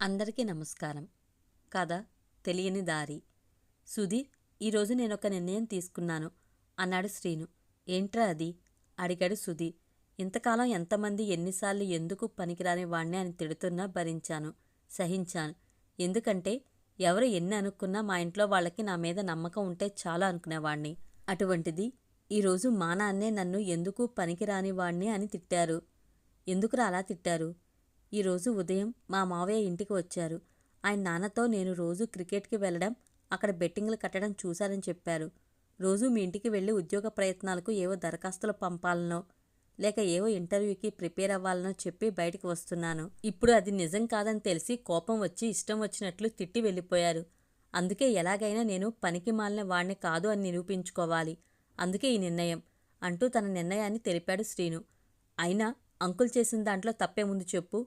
అందరికీ నమస్కారం. కథ తెలియని దారి. సుధీర్ ఈరోజు నేను ఒక నిర్ణయం తీసుకున్నాను అన్నాడు శ్రీను. ఏంట్రా అది? అడిగాడు సుధీర్. ఇంతకాలం ఎంతమంది ఎన్నిసార్లు ఎందుకు పనికిరాని వాణ్ణి అని తిడుతున్నా భరించాను సహించాను. ఎందుకంటే ఎవరు ఎన్ని అనుకున్నా మా ఇంట్లో వాళ్ళకి నా మీద నమ్మకం ఉంటే చాలా అనుకునేవాణ్ణి. అటువంటిది ఈరోజు మా నాన్నే నన్ను ఎందుకు పనికిరాని వాణ్ణి అని తిట్టారు. ఎందుకురా అలా తిట్టారు? ఈరోజు ఉదయం మా మావయ్య ఇంటికి వచ్చారు. ఆయన నాన్నతో నేను రోజు క్రికెట్కి వెళ్ళడం అక్కడ బెట్టింగ్లు కట్టడం చూశారని చెప్పారు. రోజు మీ ఇంటికి వెళ్ళి ఉద్యోగ ప్రయత్నాలకు ఏవో దరఖాస్తులు పంపాలనో లేక ఏవో ఇంటర్వ్యూకి ప్రిపేర్ అవ్వాలనో చెప్పి బయటికి వస్తున్నాను. ఇప్పుడు అది నిజం కాదని తెలిసి కోపం వచ్చి ఇష్టం వచ్చినట్లు తిట్టి వెళ్ళిపోయారు. అందుకే ఎలాగైనా నేను పనికి మాలిన వాణ్ణి కాదు అని నిరూపించుకోవాలి. అందుకే ఈ నిర్ణయం అంటూ తన నిర్ణయాన్ని తెలిపాడు శ్రీను. అయినా అంకుల్ చేసిన దాంట్లో తప్పే ముందు చెప్పు.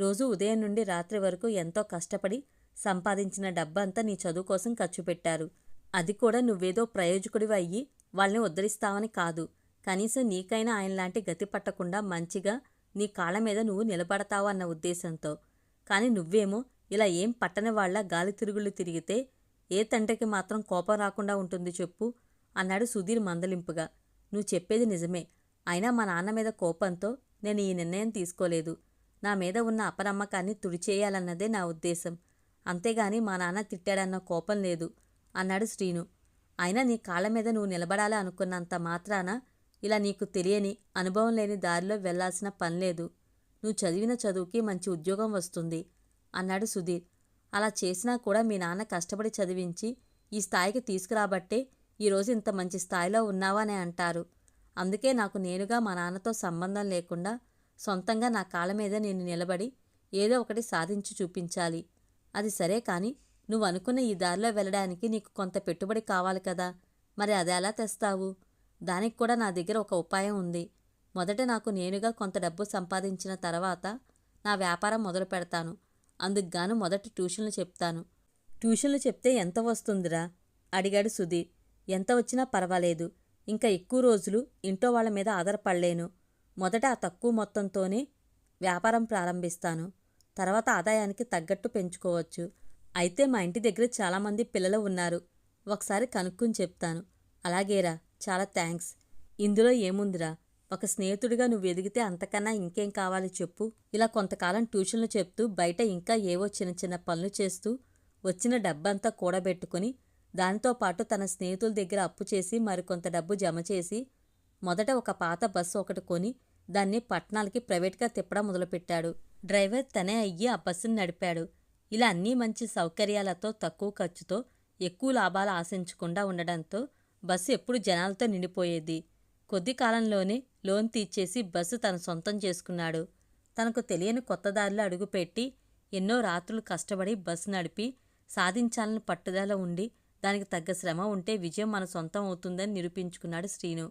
రోజు ఉదయం నుండి రాత్రి వరకు ఎంతో కష్టపడి సంపాదించిన డబ్బంతా నీ చదువు కోసం ఖర్చు పెట్టారు. అది కూడా నువ్వేదో ప్రయోజకుడివి అయ్యి వాళ్ళని ఉద్ధరిస్తావని కాదు. కనీసం నీకైనా ఆయనలాంటి గతి పట్టకుండా మంచిగా నీ కాళ్ళ మీద నువ్వు నిలబడతావు అన్న ఉద్దేశంతో. కానీ నువ్వేమో ఇలా ఏం పట్టని వాళ్ళ గాలి తిరుగుళ్ళు తిరిగితే ఏ తండ్రికి మాత్రం కోపం రాకుండా ఉంటుంది చెప్పు అన్నాడు సుధీర్ మందలింపుగా. నువ్వు చెప్పేది నిజమే. అయినా మా నాన్న మీద కోపంతో నేను ఈ నిర్ణయం తీసుకోలేదు. నా మీద ఉన్న అపనమ్మకాన్ని తుడిచేయాలన్నదే నా ఉద్దేశం. అంతేగాని మా నాన్న తిట్టాడన్న కోపం లేదు అన్నాడు శ్రీను. అయినా నీ కాళ్ళ మీద నువ్వు నిలబడాలి అనుకున్నంత మాత్రాన ఇలా నీకు తెలియని అనుభవం లేని దారిలో వెళ్ళాల్సిన పనిలేదు నువ్వు చదివిన చదువుకి మంచి ఉద్యోగం వస్తుంది అన్నాడు సుధీర్. అలా చేసినా కూడా మీ నాన్న కష్టపడి చదివించి ఈ స్థాయికి తీసుకురాబట్టే ఈరోజు ఇంత మంచి స్థాయిలో ఉన్నావా అని అంటారు. అందుకే నాకు నేనుగా మా నాన్నతో సంబంధం లేకుండా సొంతంగా నా కాళ్ళ మీద నేను నిలబడి ఏదో ఒకటి సాధించి చూపించాలి. అది సరే కానీ నువ్వు అనుకున్న ఈ దారిలో వెళ్ళడానికి నీకు కొంత పెట్టుబడి కావాలి కదా. మరి అది ఎలా తెస్తావు? దానికి కూడా నా దగ్గర ఒక ఉపాయం ఉంది. మొదట నాకు నేనుగా కొంత డబ్బు సంపాదించిన తర్వాత నా వ్యాపారం మొదలు పెడతాను. అందుకుగాను మొదట ట్యూషన్లు చెప్తాను. ట్యూషన్లు చెప్తే ఎంత వస్తుందిరా? అడిగాడు సుధీర్. ఎంత వచ్చినా పర్వాలేదు. ఇంకా ఎక్కువ రోజులు ఇంట్లో వాళ్ళ మీద ఆధారపడలేను. మొదట తక్కువ మొత్తంతోనే వ్యాపారం ప్రారంభిస్తాను. తర్వాత ఆదాయానికి తగ్గట్టు పెంచుకోవచ్చు. అయితే మా ఇంటి దగ్గర చాలామంది పిల్లలు ఉన్నారు. ఒకసారి కనుక్కుని చెప్తాను. అలాగేరా చాలా థ్యాంక్స్. ఇందులో ఏముందిరా? ఒక స్నేహితుడిగా నువ్వు ఎదిగితే అంతకన్నా ఇంకేం కావాలి చెప్పు. ఇలా కొంతకాలం ట్యూషన్లు చెప్తూ బయట ఇంకా ఏవో చిన్న చిన్న పనులు చేస్తూ వచ్చిన డబ్బంతా కూడబెట్టుకుని దానితో పాటు తన స్నేహితుల దగ్గర అప్పు చేసి మరికొంత డబ్బు జమ చేసి మొదట ఒక పాత బస్సు ఒకటి కొని దాన్ని పట్టణాలకి ప్రైవేట్గా తిప్పడం మొదలుపెట్టాడు. డ్రైవర్ తనే అయ్యి ఆ బస్సును నడిపాడు. ఇలా అన్నీ మంచి సౌకర్యాలతో తక్కువ ఖర్చుతో ఎక్కువ లాభాలు ఆశించకుండా ఉండడంతో బస్సు ఎప్పుడు జనాలతో నిండిపోయేది. కొద్ది కాలంలోనే లోన్ తీర్చేసి బస్సు తన సొంతం చేసుకున్నాడు. తనకు తెలియని కొత్త దారిలో అడుగుపెట్టి ఎన్నో రాత్రులు కష్టపడి బస్సు నడిపి సాధించాలని పట్టుదల ఉండి దానికి తగ్గ శ్రమ ఉంటే విజయం మన సొంతం అవుతుందని నిరూపించుకున్నాడు శ్రీను.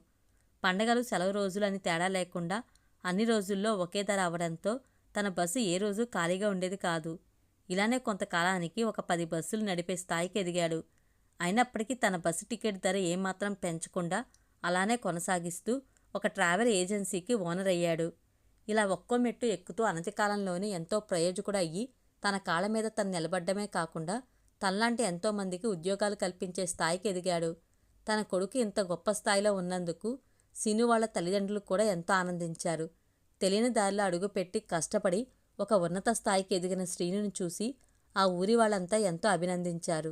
పండగలు సెలవు రోజులు అని తేడా లేకుండా అన్ని రోజుల్లో ఒకే ధర అవడంతో తన బస్సు ఏ రోజు ఖాళీగా ఉండేది కాదు. ఇలానే కొంతకాలానికి ఒక పది బస్సులు నడిపే స్థాయికి ఎదిగాడు. అయినప్పటికీ తన బస్సు టికెట్ ధర ఏమాత్రం పెంచకుండా అలానే కొనసాగిస్తూ ఒక ట్రావెల్ ఏజెన్సీకి ఓనర్ అయ్యాడు. ఇలా ఒక్కో మెట్టు ఎక్కుతూ అనతి కాలంలోనే ఎంతో ప్రయోజకుడు అయ్యి తన కాళ్ళ మీద తను నిలబడ్డమే కాకుండా తనలాంటి ఎంతోమందికి ఉద్యోగాలు కల్పించే స్థాయికి ఎదిగాడు. తన కొడుకు ఇంత గొప్ప స్థాయిలో ఉన్నందుకు సీను వాళ్ళ తల్లిదండ్రులు కూడా ఎంతో ఆనందించారు. తెలియని దారిలో అడుగుపెట్టి కష్టపడి ఒక ఉన్నత స్థాయికి ఎదిగిన శ్రీనుని చూసి ఆ ఊరి వాళ్ళంతా ఎంతో అభినందించారు.